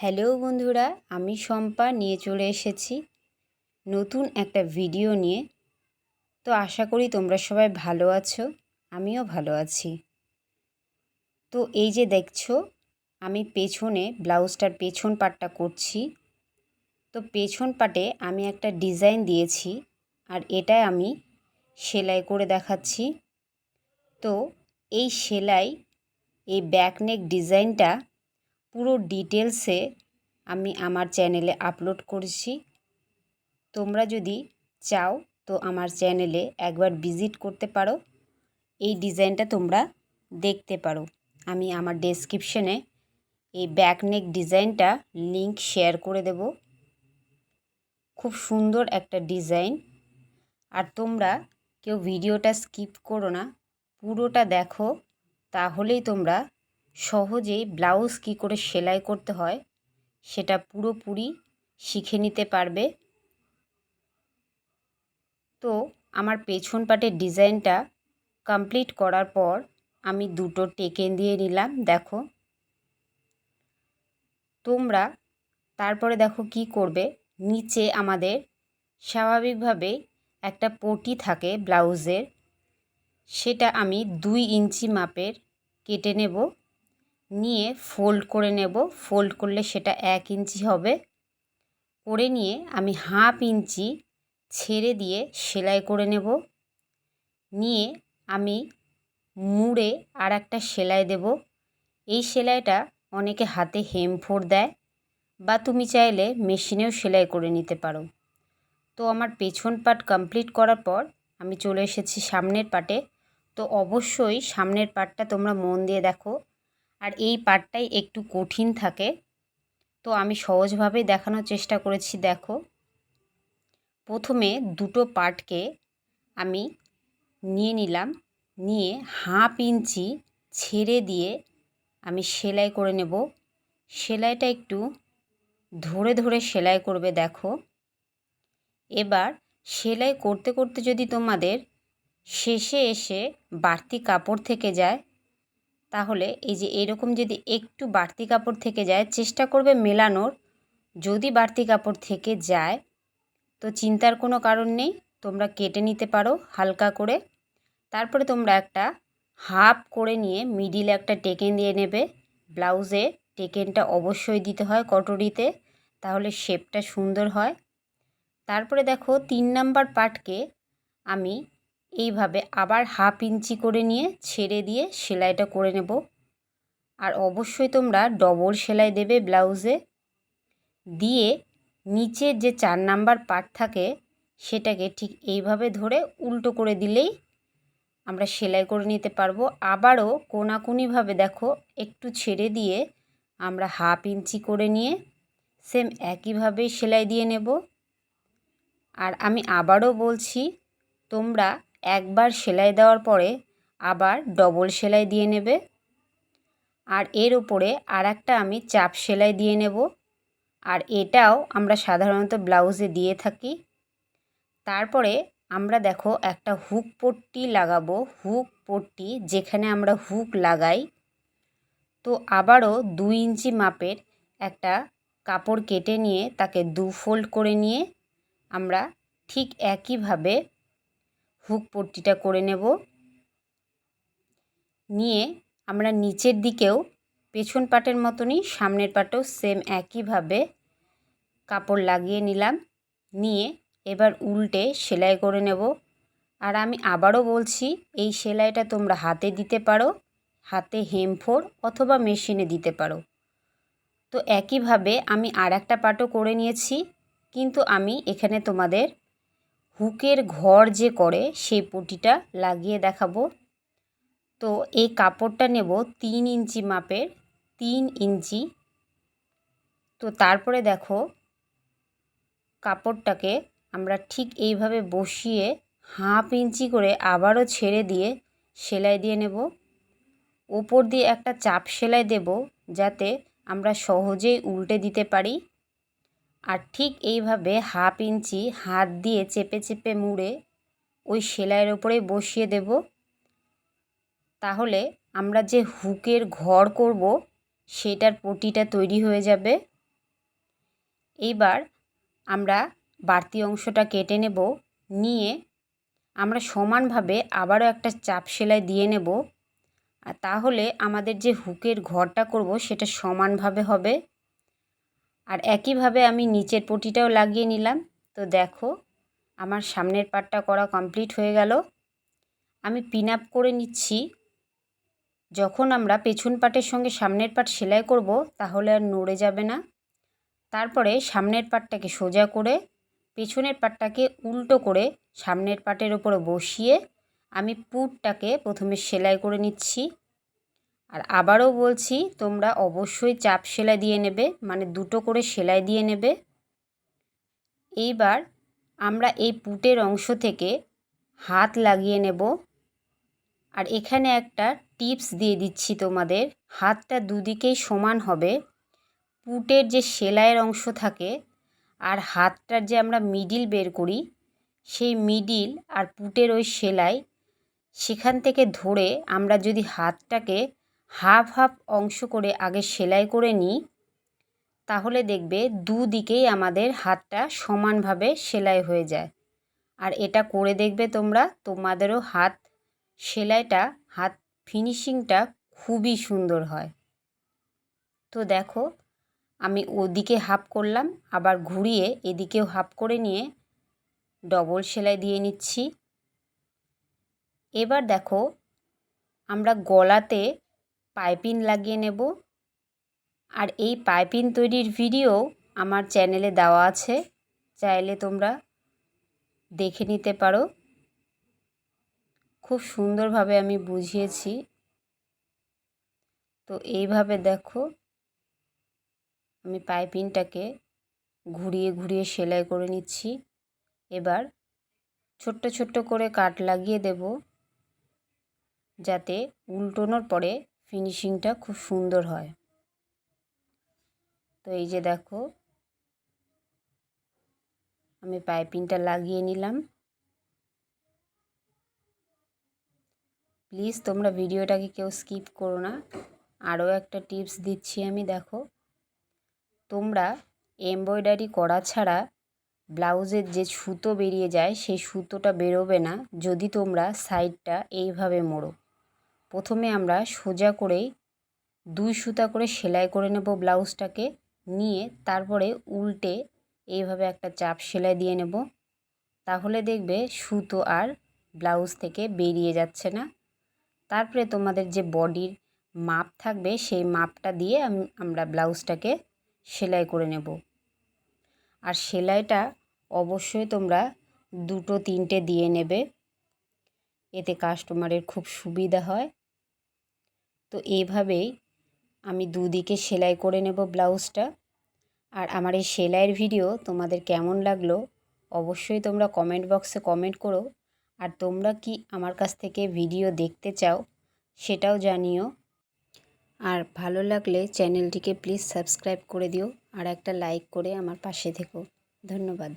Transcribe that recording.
Hello বন্ধুরা, আমি শম্পা, নিয়ে চলে এসেছি নতুন একটা ভিডিও নিয়ে। তো আশা করি তোমরা সবাই ভালো আছো, আমিও ভালো আছি। তো এই যে দেখছ, আমি পেছনে, ব্লাউজটার পেছন পাটটা করছি। তো পেছন পাটে আমি একটা ডিজাইন দিয়েছি আর এটা আমি সেলাই করে দেখাচ্ছি। তো এই সেলাই, এই ব্যাকনেক ডিজাইনটা পুরো ডিটেলসে আমি আমার চ্যানেলে আপলোড করেছি। তোমরা যদি চাও তো আমার চ্যানেলে একবার ভিজিট করতে পারো। এই ডিজাইনটা তোমরা দেখতে পারো। আমি আমার ডেসক্রিপশনে এই ব্যাকনেক ডিজাইনটা লিংক শেয়ার করে দেব। খুব সুন্দর একটা ডিজাইন। আর তোমরা কেউ ভিডিওটা স্কিপ করো না, পুরোটা দেখো, তাহলেই তোমরা সহজেই ব্লাউজ কী করে সেলাই করতে হয়, সেটা পুরোপুরি শিখে নিতে পারবে। তো আমার পেছন পাটের ডিজাইনটা কমপ্লিট করার পর আমি দুটো টেকেন দিয়ে নিলাম, দেখো। তোমরা তারপরে দেখো কি করবে, নিচে আমাদের স্বাভাবিকভাবে একটা পটি থাকে ব্লাউজের, সেটা আমি দুই ইঞ্চি মাপের কেটে নেব। নিয়ে ফোল্ড করে নেব। ফোল্ড করলে সেটা এক ইঞ্চি হবে। করে নিয়ে আমি হাফ ইঞ্চি ছেড়ে দিয়ে সেলাই করে নেব। নিয়ে আমি মুড়ে আর একটা সেলাই দেব। এই সেলাইটা অনেকে হাতে হেমফোর দেয় বা তুমি চাইলে মেশিনেও সেলাই করে নিতে পারো। তো আমার পেছন পাট কমপ্লিট করার পর আমি চলে এসেছি সামনের পাটে তো অবশ্যই সামনের পাটটা তোমরা মন দিয়ে দেখো। আর এই পার্টটাই একটু কঠিন থাকে। তো আমি সহজভাবেই দেখানোর চেষ্টা করেছি, দেখো। প্রথমে দুটো পার্টকে আমি নিয়ে নিলাম, নিয়ে হাফ ইঞ্চি ছেড়ে দিয়ে আমি সেলাই করে নেব। সেলাইটা একটু ধরে ধরে সেলাই করবে, দেখো। এবার সেলাই করতে করতে যদি তোমাদের শেষে এসে বাড়তি কাপড় থেকে যায় তাহলে এই যে এরকম যদি একটু বাড়তি কাপড় থেকে যায়, চেষ্টা করবে মেলানোর। যদি বাড়তি কাপড় থেকে যায়, তো চিন্তার কোনো কারণ নেই, তোমরা কেটে নিতে পারো হালকা করে। তারপরে তোমরা একটা হাফ করে নিয়ে মিডিলে একটা টেকেন দিয়ে নেবে। ব্লাউজে টেকেনটা অবশ্যই দিতে হয় কটরিতে, তাহলে শেপটা সুন্দর হয়। তারপরে দেখো তিন নাম্বার পার্টকে আমি এইভাবে আবার হাফ ইঞ্চি করে নিয়ে ছেড়ে দিয়ে সেলাইটা করে নেব। আর অবশ্যই তোমরা ডবল সেলাই দেবে ব্লাউজে। দিয়ে নিচের যে চার নাম্বার পার্ট থাকে, সেটাকে ঠিক এইভাবে ধরে উল্টো করে দিলেই আমরা সেলাই করে নিতে পারব। আবারও কোনাকুনিভাবে দেখো, একটু ছেড়ে দিয়ে আমরা হাফ ইঞ্চি করে নিয়ে সেম একইভাবে সেলাই দিয়ে নেব। আর আমি আবারও বলছি, তোমরা একবার সেলাই দেওয়ার পরে আবার ডবল সেলাই দিয়ে নেবে। আর এর ওপরে আর একটা আমি চাপ সেলাই দিয়ে নেব। আর এটাও আমরা সাধারণত ব্লাউজে দিয়ে থাকি। তারপরে আমরা দেখো একটা হুক পট্টি লাগাবো। হুক পট্টি যেখানে আমরা হুক লাগাই। তো আবারও দুই ইঞ্চি মাপের একটা কাপড় কেটে নিয়ে তাকে দু ফোল্ড করে নিয়ে আমরা ঠিক একইভাবে হুক পট্টিটা করে নেব। নিয়ে আমরা নিচের দিকেও পেছন পাটের মতনই, সামনের পাটেও সেম একইভাবে কাপড় লাগিয়ে নিলাম। নিয়ে এবার উল্টে সেলাই করে নেব। আর আমি আবারও বলছি, এই সেলাইটা তোমরা হাতে দিতে পারো, হাতে হেমফোর অথবা মেশিনে দিতে পারো। তো একইভাবে আমি আর একটা পাটও করে নিয়েছি, কিন্তু আমি এখানে তোমাদের হুকের ঘর যে করে, সেই পটিটা লাগিয়ে দেখাবো। তো এই কাপড়টা নেব তিন ইঞ্চি মাপের, তিন ইঞ্চি। তো তারপরে দেখো, কাপড়টাকে আমরা ঠিক এইভাবে বসিয়ে হাফ ইঞ্চি করে আবারও ছেড়ে দিয়ে সেলাই দিয়ে নেব। ওপর দিয়ে একটা চাপ সেলাই দেব যাতে আমরা সহজেই উল্টে দিতে পারি। আর ঠিক এইভাবে হাফ ইঞ্চি হাত দিয়ে চেপে চেপে মুড়ে ওই সেলাইয়ের ওপরে বসিয়ে দেব। তাহলে আমরা যে হুকের ঘর করব, সেটার পটিটা তৈরি হয়ে যাবে। এইবার আমরা বাড়তি অংশটা কেটে নেব, নিয়ে আমরা সমানভাবে আবারও একটা চাপ সেলাই দিয়ে নেব। আর তাহলে আমাদের যে হুকের ঘরটা করব, সেটা সমানভাবে হবে। আর একইভাবে আমি নিচের পটিটাও লাগিয়ে নিলাম। তো দেখো, আমার সামনের পাটটা করা কমপ্লিট হয়ে গেল। আমি পিন আপ করে নিচ্ছি। যখন আমরা পেছন পাটের সঙ্গে সামনের পাট সেলাই করব, তাহলে আর নড়ে যাবে না। তারপরে সামনের পাটটাকে সোজা করে পেছনের পাটটাকে উল্টো করে সামনের পাটের ওপরে বসিয়ে আমি পুটটাকে প্রথমে সেলাই করে নিচ্ছি। আর আবারও বলছি, তোমরা অবশ্যই চাপ সেলাই দিয়ে নেবে মানে দুটো করে সেলাই দিয়ে নেবে। এইবার আমরা এই পুটের অংশ থেকে হাত লাগিয়ে নেব। আর এখানে একটা টিপস দিয়ে দিচ্ছি তোমাদের, হাতটা দুদিকেই সমান হবে। পুটের যে সেলাইয়ের অংশ থাকে আর হাতটার যে আমরা মিডিল বের করি, সেই মিডিল আর পুটের ওই সেলাই সেখান থেকে ধরে আমরা যদি হাতটাকে হাফ হাফ অংশ করে আগে সেলাই করে নিই, তাহলে দেখবে দুদিকেই আমাদের হাতটা সমানভাবে সেলাই হয়ে যায়। আর এটা করে দেখবে তোমরা, তোমাদেরও হাত সেলাইটা, হাত ফিনিশিংটা খুবই সুন্দর হয়। তো দেখো, আমি ওদিকে হাফ করলাম, আবার ঘুরিয়ে এদিকেও হাফ করে নিয়ে ডবল সেলাই দিয়ে নিচ্ছি। এবার দেখো, আমরা গলাতে পাইপিং লাগিয়ে নেব। আর এই পাইপিং তৈরির ভিডিও আমার চ্যানেলে দেওয়া আছে, চাইলে তোমরা দেখে নিতে পারো। খুব সুন্দরভাবে আমি বুঝিয়েছি। তো এইভাবে দেখো, আমি পাইপিংটাকে ঘুরিয়ে ঘুরিয়ে সেলাই করে নিচ্ছি। এবার ছোট্ট ছোট্ট করে কাট লাগিয়ে দেব, যাতে উল্টোনোর পরে ফিনিশিংটা খুব সুন্দর হয়। তো এই যে দেখো, আমি পাইপিংটা লাগিয়ে নিলাম। প্লিজ তোমরা ভিডিওটাকে কেউ স্কিপ করো না। আরও একটা টিপস দিচ্ছি আমি, দেখো। তোমরা এমব্রয়ডারি করা ছাড়া ব্লাউজের যে সুতো বেরিয়ে যায়, সেই সুতোটা বেরোবে না। যদি তোমরা সাইডটা এইভাবে মোড়ো। প্রথমে আমরা সোজা করেই দুই সুতা করে সেলাই করে নেব ব্লাউজটাকে, নিয়ে তারপরে উল্টে এইভাবে একটা চাপ সেলাই দিয়ে নেব। তাহলে দেখবে সুতো আর ব্লাউজ থেকে বেরিয়ে যাচ্ছে না। তারপরে তোমাদের যে বডির মাপ থাকবে, সেই মাপটা দিয়ে আমরা ব্লাউজটাকে সেলাই করে নেব। আর সেলাইটা অবশ্যই তোমরা দুটো তিনটে দিয়ে নেবে। এতে কাস্টমারের খুব সুবিধা হয়। তো এইভাবেই আমি দুদিকে সেলাই করে নেব ব্লাউজটা। আর আমার এই সেলাইয়ের ভিডিও তোমাদের কেমন লাগল অবশ্যই তোমরা কমেন্ট বক্সে কমেন্ট করো। আর তোমরা কি আমার কাছ থেকে ভিডিও দেখতে চাও সেটাও জানিও। আর ভালো লাগলে চ্যানেলটিকে প্লিজ সাবস্ক্রাইব করে দিও আর একটা লাইক করে আমার পাশে থেকো। ধন্যবাদ।